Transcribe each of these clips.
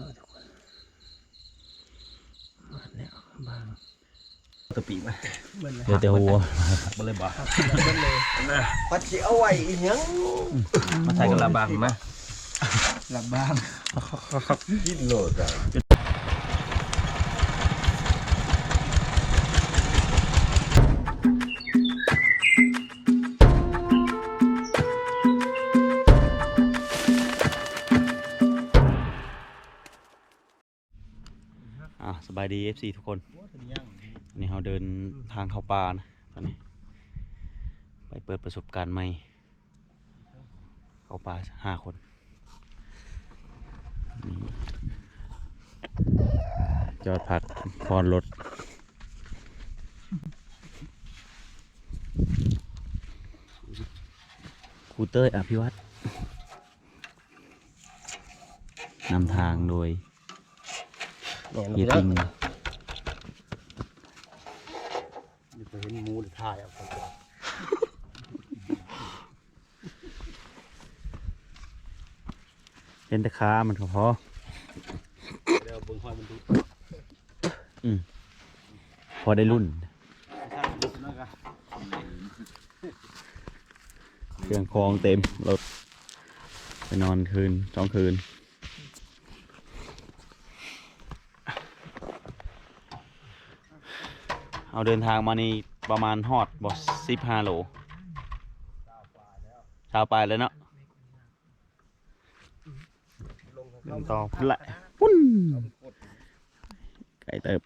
รอทุกคนมาแล้วบางตะปีไหมเบิ่นเลยเดี๋ยวแต่หัวบ่เลยบ่ครับเบิ่นเลยปัดสิเอาไว้อีหยังมาใช้กันละบางไหมหลับบ้างกินโลดอะ อะสบายดี FC ทุกคนวันนี้เราเดินทางเข้าป่านะตอนนี้ ไปเปิดประสบการณ์ใหม่ เข้าป่าห้าคนจอดพักพรรถครูเต้ยอภิวัตนำทางโดย เนี่ยเฮียเราติงไปเห็นหมูถ่ายเอาไปเห็นแต่ขามันก็พอเดี๋ยวเบิ่งห้อยมันดูพอได้รุ่นช่างดูนั่นก็เครื่องคองเต็มรถไปนอนคืนสองคืน เอาเดินทางมานี่ประมาณฮอดบอสิบห้าโลชาวปลายแล้วเนาะเดินต่อพุ่นละปุ้นไก่เติบ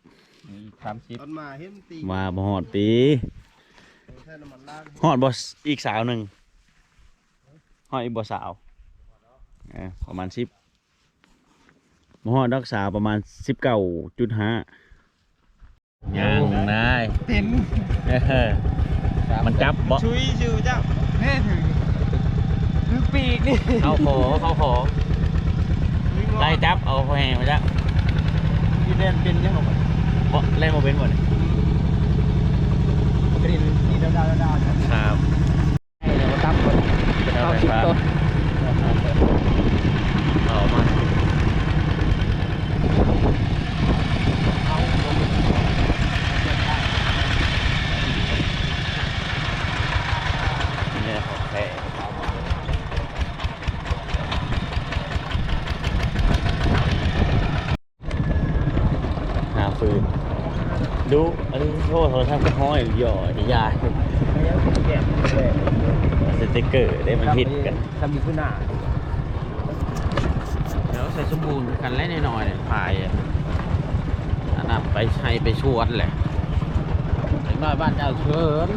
สามสิบตอนมาเห็นตีมาบ่ฮอดปีแค่น้ำมันล้างฮอดบอสอีกสาวหนึ่งฮอดอีกบอสาวเออประมาณสิบฮอดดอกสาวประมาณสิบเก้าจุดห้า ย่างนายเต็มมันจับบ่ชุยชิวเจ้าแม่ถึงถึงปีกนี่เข้าขอเข้าขอไล่จับเอาพอแหงมาจ้ะที่เล่นเป็นยังไงบ่เล่นมาเป็นหมดกรีนนี่ดาวดาวดาวครับครับเดี๋ยวตั้มคนเป็นเข้าเอาไฟสิบฟ้าต้นเอามาเนี่ยของแท้ หาฟืน ดู อันนี้โทษโทรศัพท์ก็ ห้อยหย่อที่ยายสติ๊กเกอร์ได้มันผิดกันทำมีขึ้นหน้าเดี๋ยวใส่สมบูรณ์กันแล้วหน่อยๆพายอะอันนั้นไปใช้ไปชวดแหละถึงน้อยบ้านเจ้าเชิญ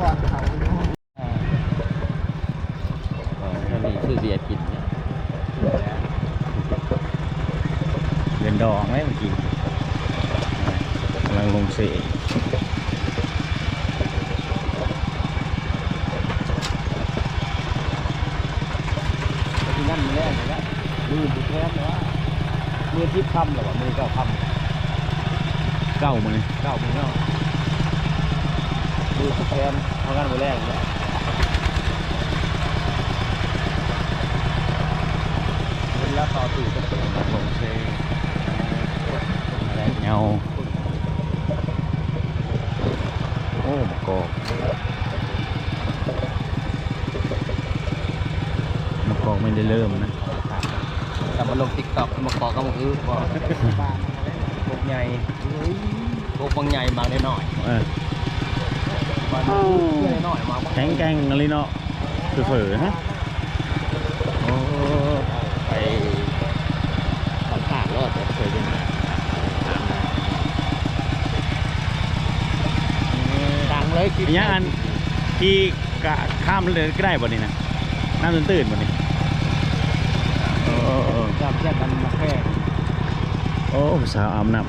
ก่อนเขาถ้ามีชื่อเบียร์กินเนี่ยเงินดองไหมเมื่อกี้กำลังลงเสีย ที่นั่นมาแรกเลยนะมือบุแทนเลยว่ามือทิพย์คำหรอวะมือเก้าคำ เก้า มือเก้ามือเก้ามือบุแทนเอากันมือแรกเลยเวลาต่อตู่ก็เป็นลงเสียอะไรเงาโอ้มะกอกมะกอกไม่ได้เริ่มนะกลับมาลงติ๊กต็อกมาขอกับมือพอพวกใหญ่ พวกบางใหญ่บางได้หน่อยเออบางได้หน่อยมาแข็งแกร่งอะไรเนาะคือเฝอฮะโอ้ไปผ่านผ่านรอดแต่เคยเป็นดังเลยกินยังอันที่กะข้ามเลยก็ได้บ่นี่นะน้ำตื่นๆบ่นี่โอ้โอ้โอ้จับแยกกันมาแค่โอ้สาวอาบน้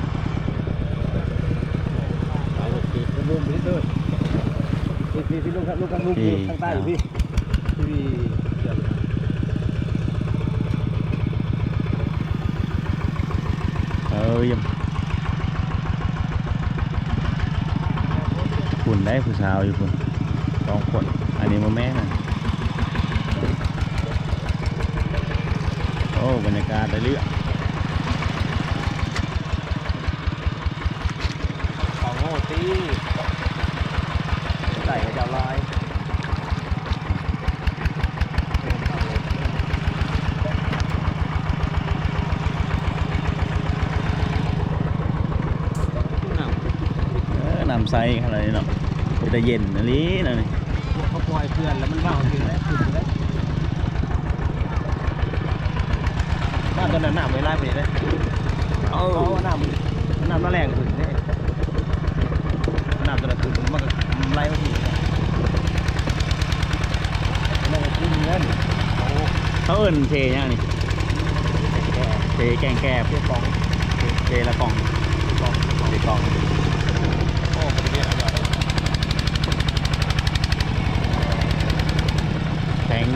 หลายปีรว มไปเรื่อยพี่พี่พี่ลูกครับลูกกันลูกอยู่ข้างใต้อยู่พี่พี่เออยังคุณได้ผู้สาวอยู่คุณสองคน อันนี้มาแม่นะโอ้บรรยากาศได้เรื่องของโง่ตีใส่ให้เจ้าลอย เออนำไซอะไรเนาะ จะเย็นอันนี้นะนี่เขาปล่อยเพื่อนแล้วมันว่าวจริงแล้วขึ้นแล้วน้ำตอนนั้นน้ำไม่ไล่ไปเลยเอาเอาน้ำน้ำน้ำแรงขึ้นเนี่ยน้ำตอนนั้นขึ้นมันก็ไล่มาทีนั่นก็ขึ้นเงินโอ้เขาเอิ้นเทยังนี่แก่เทแกงแกบเพื่อของเทละกล่องกองเทกล่องโอ้ประเทศอร่อย ข็ง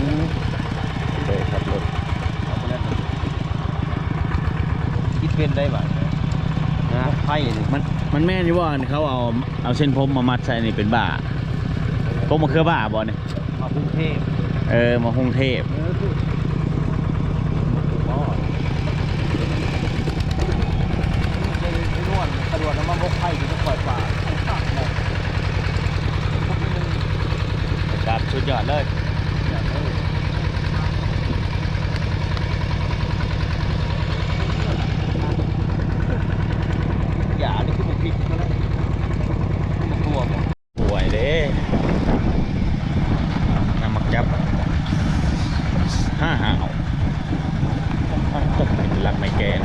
เลยขับรถเอาไปแล้วคิดเป็นได้บ่นะไพ่นี่มันมันแม่นอยู่ว่าเขาเอาเอาเส้นผมมามัดใส่นี่เป็นบ่าพวกมันคือบ่าบ่เนี่ยมากรุงเทพเออมาฮงเทพเออคืออ๋อไม่ไม่นวดตำรวจน้ำมันบกไพ่ที่ต้องปล่อยป่าตัดหมดพวกนี้มันครับสุดยอดเลย อย่างเอออย่านี่คือมันพริกมาแล้วมันตัวมัน ป่วยเด้น้ำมักจับห้าหาวตกเป็นหลักไม่แกน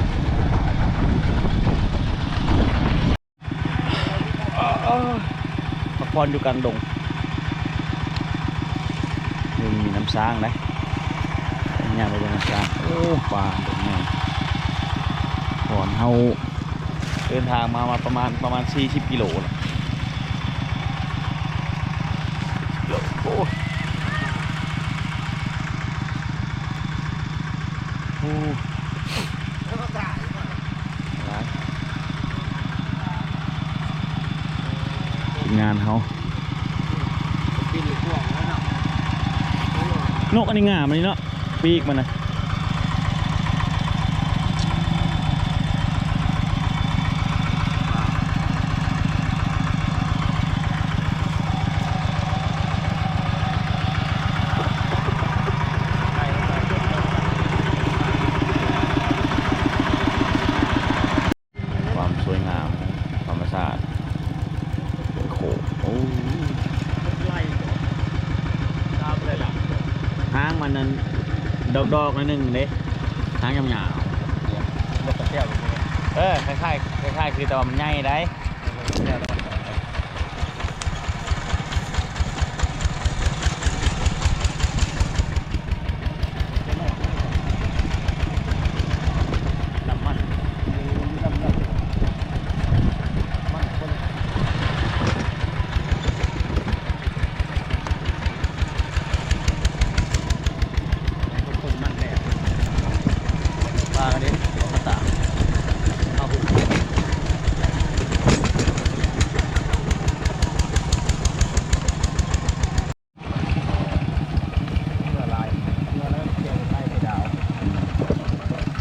พักผ่ อนอยู่กลางดงนี่มีน้ำสร้างนะย่างไปบนน้ำสร้างโอ้ป่าตรงนี้ก่อนเฮาเดินทางมามาประมาณประมาณ 40 กิโลแล้วโอ้โห งานเขากินหรือพวกแล้วเนาะนกอันนี้งามอันนี้เนาะปีกมันนะความสวยงามธรรมชาติเป็นโขงโอ้ ไล่ตามเลยล่ะ หางมันนั้น ดอกๆหนิดนึงเด้หางยาวรถกระเทียมเลยๆเออคล้ายๆคล้ายๆคือแต่ว่ามันใหญ่ได้ เนี่ยแล้วมัน น้ำมัน น้ำน้ำมันคนคนมันแน่ปลากันดิมาตากเอาหุ่น เมื่อลายเมื่อแล้วเกี่ยวไล่ไปดาว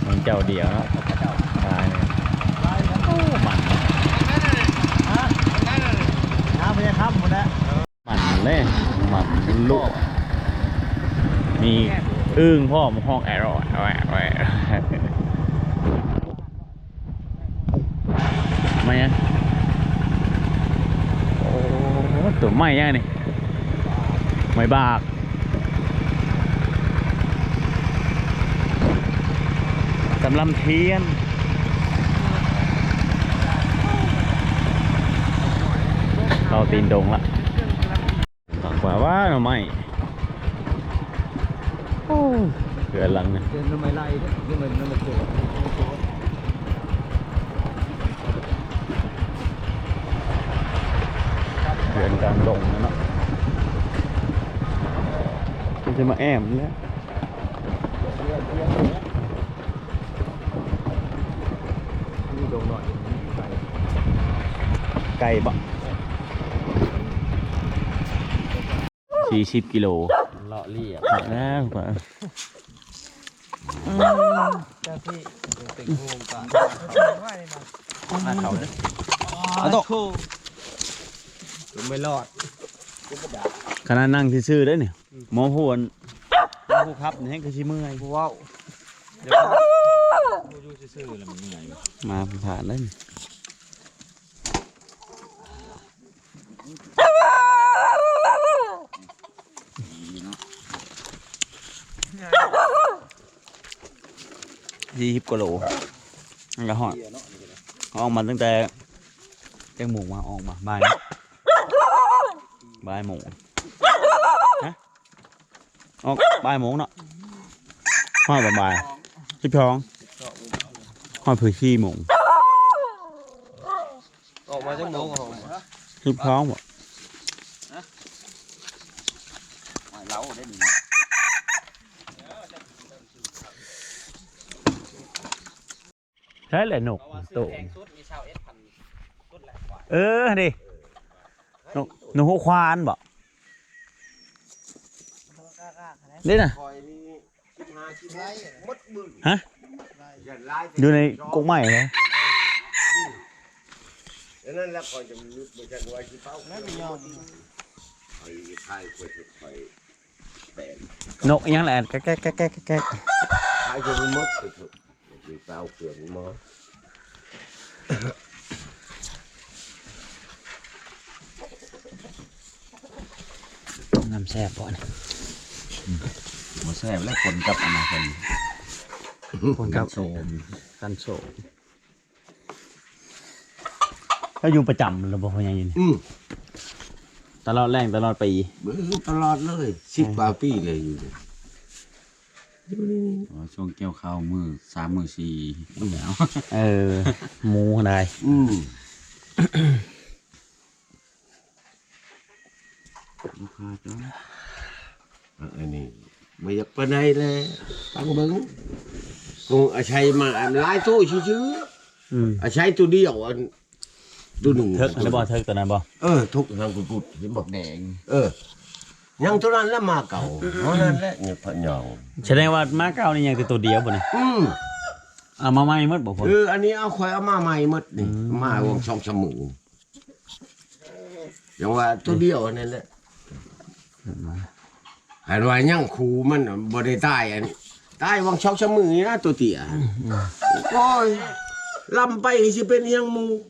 มันเจ้าเดียวเนาะพระเจ้าตายเลยไล่แล้วโอ้มันน้ำพยาครับหมดแล้วมันเลยมันลูกมีอึ้งพ่อมห้องแอร์แอร์แอร์ไม่ยังโอ้ตัวไม่ยังนี่ไม่บาก กำลังเทียนเราตีนดงละต่างกว่าว่าหน่อไม่โอ้เกิดหลังเนี่ยเดินทำไมไล่เนี่ยนี่มันนั่นมันตัวเกิดกลางดงนะเนาะจะมาแอมแล้ว นี่โดนหน่อยไป ไกลบะสี่สิบกิโลเลาะเรียบแล้วกว่าเจ้าที่ติดงูกันมาเขาเด้อเอาตกไม่รอดขนาดนั่งซื่อๆได้อเนี่ยหมอพูนหมอพูครับนี่ให้คือสิเมื่อยว้าวอยู่ซื่อๆแล้วมันเหนื่อยมาผ่านแล้วนี่ ยี่สิบกว่าโลนั่นก็หอดออกมาตั้งแต่แจ้งหมูมาออกมาบ่ายบ่ายโมงฮะออกบ่ายโมงเนาะหอดบ่ายสิบสองหอดเพื่อขี้โมงออกมาจากหมูของสิบสองบ่เล้าได้ดี ใช่แหละนกโตเออดินกนกหัวควานบ่นี่น่ะ คอยนี่คิดหาคิดไล่มดมือฮะ อย่าไล่อยู่ในกรงใหม่เลยแล้วนั่นแหละคอยจะมีลึกมาจากว่าที่เป้าแม่ไม่ยอมคอยใช่คอยจะคอยแตนนกอิหยังแหละแก๊กแก๊กแก๊กแก๊กแก๊ก ใช่จะมีมดไปเถอะ มีเป้าเขื่อนมอน้ำแซ่บบ่เนี่ยหมดแซ่บแล้วคนกับอนาคตคนกับโซมกันโซมก็อยู่ประจำแล้วบ่พอยังยินอืมตลอดแรงตลอดปีเบื่อตลอดเลยสิบกว่าปีเลยอยู่ เนี่ยช่วงเกี่ยวข้าวมือสามมือสี่แล้วเออหมูได้อืมลูกค้าจ้าอันนี้ไม่อยากไปไหนเลยตั้งเบิ้งคงอาชัยมาอันหลายตู้ชื่ออืมๆอาชัยตัวเดียวอันตัวหนึ่งเทิกอันนั้นบ่เทิกตัวนั้นบ่เออทุกทางกุกุดเห็นบอกแดง เออ ยังตัวนั้นแล้วมาเก่าเพราะนั้นแหละเนี่ยพะยองแสดงว่ามาเก้านี่ยังแต่ตัวเดียวบ่เนี่ยอืมเอามาใหม่หมดบ่พอเอออันนี้เอาควายเอามาใหม่หมดนี่อืมมาวงช่องสมืออย่างว่าตัวเดียวนั่นแหละหันว่ายังคูมันบ่ได้ตายอันนี้ตายวงช่องสมือนี่นะตัวเตี้ยโอ้ยลำไปสิเป็นเฮียงหมูเ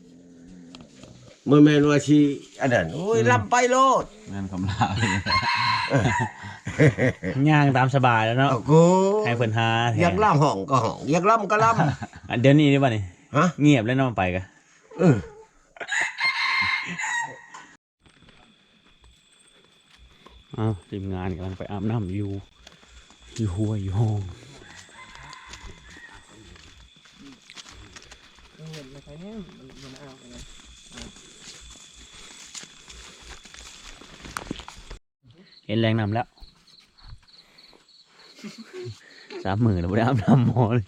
มื่อแม่นว่าชีอันนั้นโอ้ยลำไปโลดงานคำลาเลยย่างตามสบายแล้วเนาะเอากูให้เพิ่นหาแทนอยากล่ำห้องก็ห้องอยากล่ำก็ล่อะเดี๋ยวนี้นี่บ่นี่ำฮะเงียบแล้วเนาะไปกะเอออ้าวทีมงานกำลังไปอาบน้ำอยู่ อยู่หัวอยู่ห้อง ห็นแรงนำแล้ว สามหมื่นแล้วไม่ได้อาบน้ำหมอเลย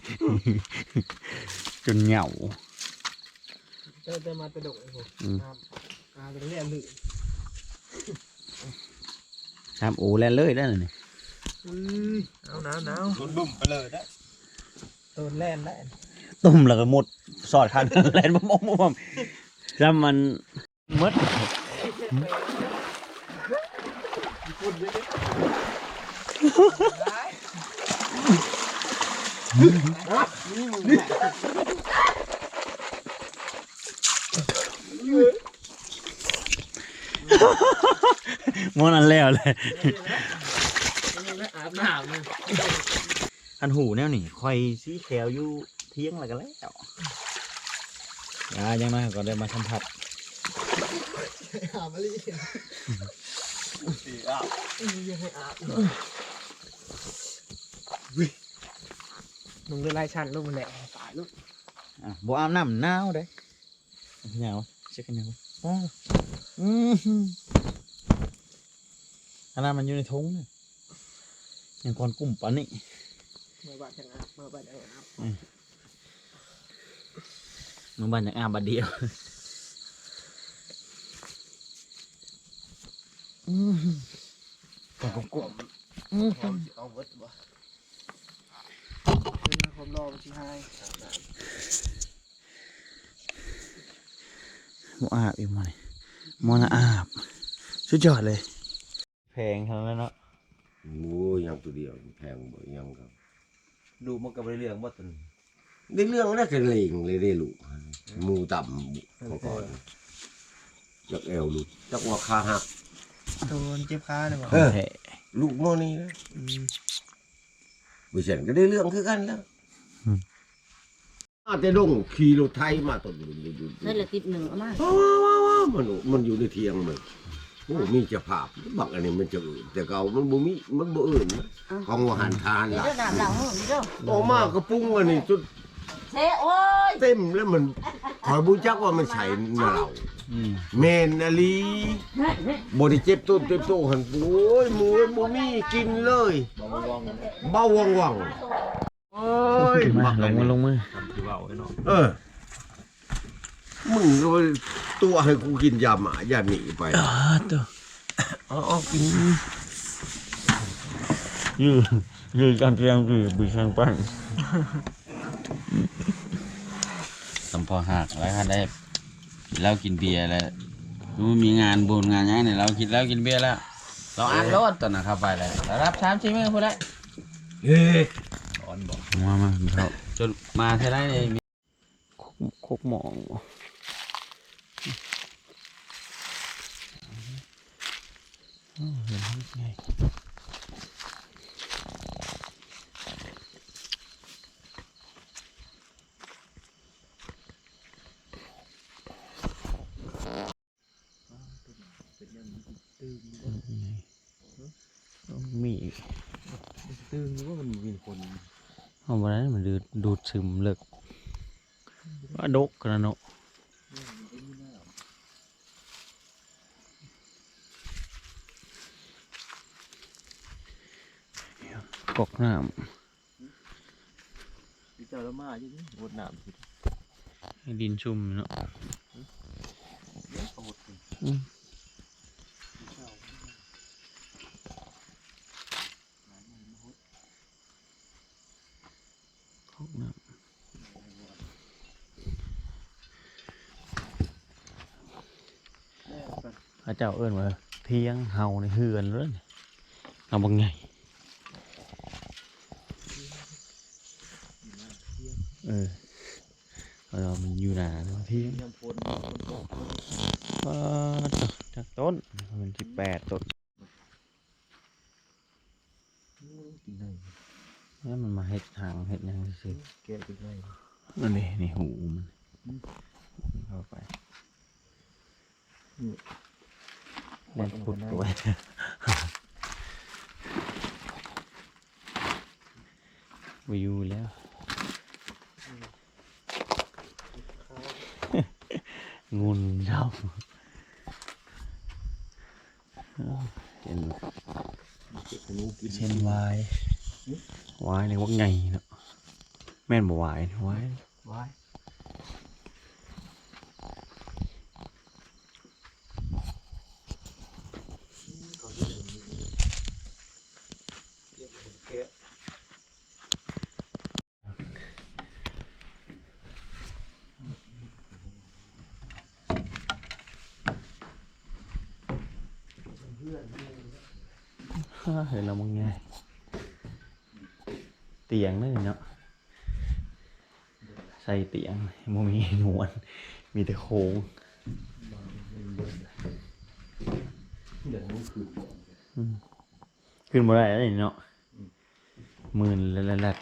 จนเหงาเดินเดินมาตะดกผมอืมครับอ่าตรงนี้อันหนึ่งสามโอแลนเลยได้เลยนี่อุ้ยเอาหนาวหนาวดุ่มไปเลยนะโดนแล่นได้ตุ่มแล้วก็หมดสอดคันแลนบ่มองบ่มองถ้ามันหมด มอนันแล้วเลยอาบน้ำเลยคันหูแนวนี่คอยสีแขวอยู่เที่ยงแล้วก็แล้วอ่ายังไงก็ได้มาสัมผัสอาบมาลี ยังให้อาบมึงเลยไล่ชันลูกมันแหละตายลูกอะบ่อาบน้ำหนาวเด้หนาวเช็คกันยังว้าวอือหือขนาดมันอยู่ในทงเนี่ยยังก่อนกุ้มปานนี้เมื่อบ้านจังอาบเมื่อบ้านจังอาบมึงบ้านยังอาบบัดเดียว อือหือกุ้มกุ้มเอาเวิร์ดบ่ผมรอมันชิให้อาบน้บ่อาบอีกมื้อนี่มอนะอาบสุดยอดเลย แพงเท่านั้นเนาะโอ้ยยังตัวเดียวแพงบ่ยังครับดูมันก็บ่ได้เรื่องบ่ตนได้เรื่องแล้วก็เลงเลยได้ลูกมูต่ำก่อนจักแอวลูกจักว่าคาหักำตัวเจ็บขาเลยบ่เออแท้ลูกโมอนี่นะอืมวิเศษก็ได้เรื่องคือกันแล้วอาจจะดงขี่รถไทยมาตัวดูดูดูนั่นแหละติดหนึ่งเอามาว้าวว้าวว้าวมันมันอยู่ในเทียงมันโอ้มีเจะภาพบักอันนี้มันจะอื่นแต่เก่ามันบ่มีมันบ่อื่นนะของอาหารทานเดี๋ยวล่ะ เด้อน้ำหลังมือนี่เด้อออกมากระปุ้งอันนี้จุด เซ่โอ้ยเต็มแล้วมันคอยบูจักว่ามันใส่น่ะเราอืมเมนอลีบ่ได้เจ็บต้นเจ็บโตหันโอ้ยหมูบ่มีกินเลยเบาวังวังโอ้ยขึ้นมาบักลอังนมือนี้ลงมือทำคือเว้าไว้เนาะเออมึงก็ตัวให้กูกินยาหมาอย่าหนีไปอ่าตัวอ๋อกินยืดยืดการเตรียมยืดบีช่างปั้นสำพ อหักแล้วคันได้กินเหล้ากินเบียร์แล้วรู้มีงานบุญงานหยังเนี่ยเรากินเหล้ากินเบียร์แล้ว เราอัดรถตอนน่ะเข้าไปเลยแล้วรับชามชิมเองพูดได้เฮ้ยอ่อนบ่มามาครับจนมาเท่าไรเลยมีคกหมองบ่อ้าวเห็นไหมไง มีอีก ตึงว่ามันมีคนเอามาได้มันดูดดูดซึมเลิกว่าดกกันนะเนาะกอกน้พี่เจ้าละมาอยู่นี่หดน้ำสิำให้ดินชุ่มเนาะอืม กอกน้ำพระเจ้าเอิ้นว่าเทียงเฮาในเฮือนเลยเอาบางไงเออเรามันอยู่หนาเนาะเทียงยามฝนฝนตกอ่าจากต้นมันที่แปดต้นกินได้นี่มันมาเห็ด ทางเห็ดหยังสิแกะกินได้นั่นนี่นี่หูมันเข้าไปเล่นพุดตัววิวแล้วงุนเจ้าเช่นเช่นวาย วายเลยว่าไงเนาะแม่นบ่วายวายไว้ฮ่าเห็นแล้วมึงไงเตียงนั่นเนาะใส่เตียงมันมีหนวนมีแต่โค้งขึ้นมาได้แล้วนี่เนาะหมื่นละละละ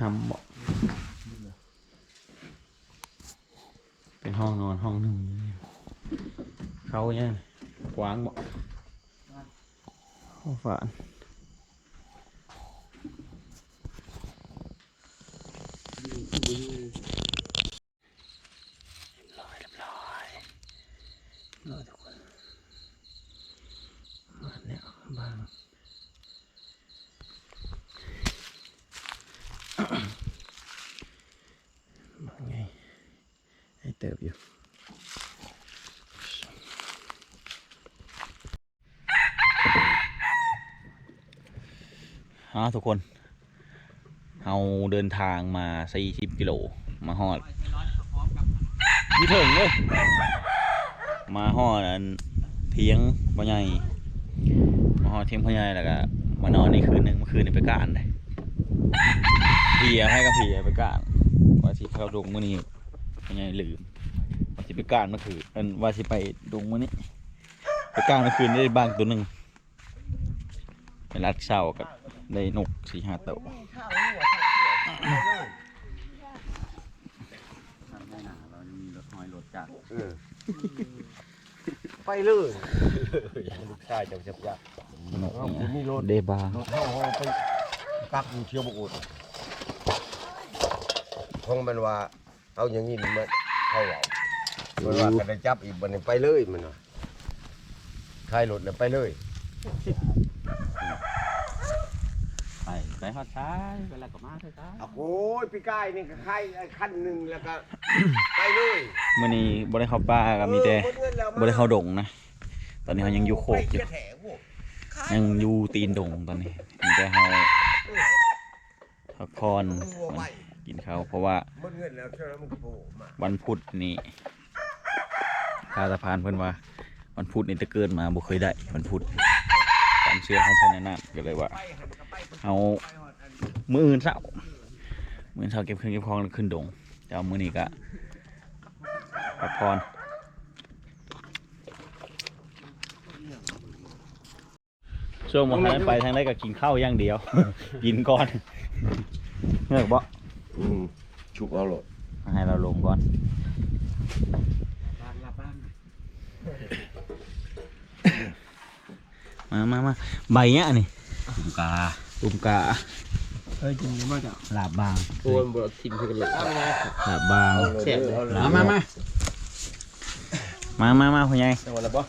หำบอกเป็นห้องนอนห้องหนึ่งเขาเนี่ยกว้างบอก ห้องฝานร้อยเรียบร้อยร้อยทุกคนมาเนี่ยบ้าง บอยู่ ฮะทุกคนเราเดินทางมา40กิโลมาฮอดยี่ถึงเลยมาฮอดอันเทียงพ่อใหญ่มาฮอดเทียงพ่อใหญ่แล้วก็มานอนในคืนหนึ่งเมื่อคืนนี้ไปการเลยเพียให้กับเพียไปการว่าที่เข้าดงมื้อนี้พ่อใหญ่ลืมว่าสิไปการเมื่อคืนเอิ้นว่าสิไปดงมื้อนี้ไปการเมื่อคืนได้บางตัวหนึ่งไปรัดเช้ากับ ได้นกสี่ห้าตัวเออไปเลยลูกชายเจ้าจับยักษ์นกเอาเนี่ยมีรถเดบารถเข้าห้องไปกักอยู่เที่ยวบกอุดคงเป็นว่าเอาอย่างนี้มันเข้าเอาเพิ่นว่าก็ได้จับอีกบันนี้ไปเลยมันน่ะท้ายรถเนี่ยไปเลย ไปไปฮอดซ้ายเวลาก็มาเถอะครับโอ้ยพี่กายนี่ก็ใครขั้นหนึ่งแล้วก็ ไปเลยมื่อนี้บ่ได้เข้าป่าก็มีแต่เออหดงินแล้วบ่ได้เข้าดงนะ ตอนนี้เขายังอยู่โคกอยู่ ไปแถวพวกยังอยู่ตีนดงตอนนี้มีแต่เขาพักผ่อนตัวไปกินข้าวเพราะว่าหมดเงินแล้วเท่านั้นมันก็โผล่มาวันพุธนี่ทาสะพานเพิ่นว่า วันพุธนี่จะเกิดมาบ่เคยได้วันพุธตามเชื่อของเพิ่นแนะนำก็เลยว่า เอามื้ออื่นเช้ามื้ออื่นเช้าเก็บเครื่องเก็บของแล้วขึ้นดงแต่เอามื้อนี้ก็พักผ่อนช่วงวันนั้นไปทางใดก็กินข้าวอย่างเดียว กินก่อนเงือกบ่อืมชุบเอาโหลดให้เราลงก่อนมามามาใบเนี้ยนี่ตุ่มกา ตุ่มกาเฮ้ยจริงมากจ้ะหลาบบางตัวมันบ่ทิ่มให้กันเลยหลาบบางเสียบเอาเลยมามามามามามาพ่อใหญ่จังหวะละบ่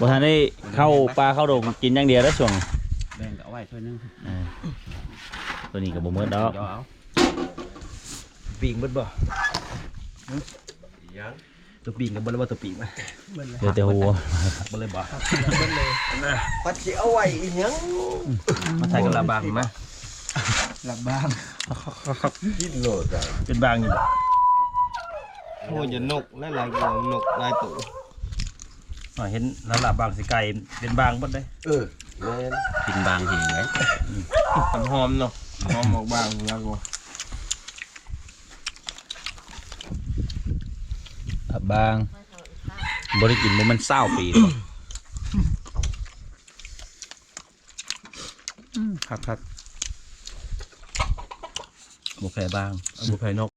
บ่ทันได้เข้าปลาเข้าดงกินอย่างเดียวแล้วช่วงแบ่งก็เอาไว้ถ้วยหนึงเออตัวนี้ก็บ่หมืดดอกเดี๋ยวเอาปีกเบิดบ่ยัง ตัวปีกกับเบิดแล้วบ่ตัวปีกมาเบิ่นเลยเดี๋ยวแต่หัวบ่เลยบ่เบิ่นเลยปัดสิเอาไว้อีหยังมาใส่กับลาบางมาหลับบ้างกินโหลดอะเป็นบางอยู่บ่โอ้ยอย่านกและลายกวงนกลายตัวอ๋อเห็นแล้วลาบางสิไก่เป็นบางเบิดเด้เออแม่นกินบางทีไงมันหอมเนาะหอมออกบ้างแล้วก็ หลา บบางบ่ได้กินบ่มันเศร้าปีแล้วบ่อืมครับครับบ่แพ้บางบ่แพ้นก